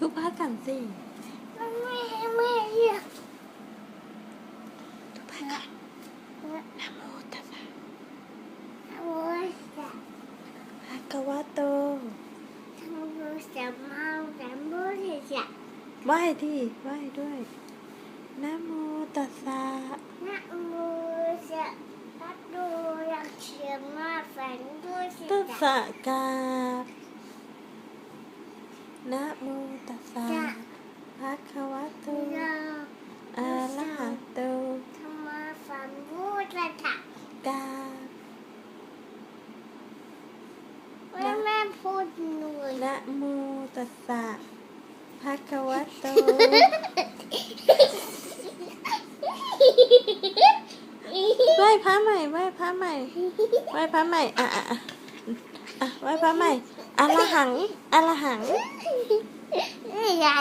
Thúc hết cần gì? Mẹ, mẹ gì Thúc hết cần à? Nam mô Tam Nam mô Phật. Bhagavato Nam mô Sam Nam mô Phật Vai thì, vai đuôi. Nam mô Tát Nam mô Phật Bát Đô Lạc Chiếm Ma Phản Đô Tát Sa Ca นะโมตัสสะภะคะวะโตเราอะระหะโตทำมาฝันพูดจะถักกาบแม่แม่พูดหน่อยนะโมตัสสะภะคะวะโตไหว้พระใหม่ไหว้พระใหม่ไหว้พระใหม่อะอะอะอะไหว้พระใหม่ อลหังอลหัง ใหญ่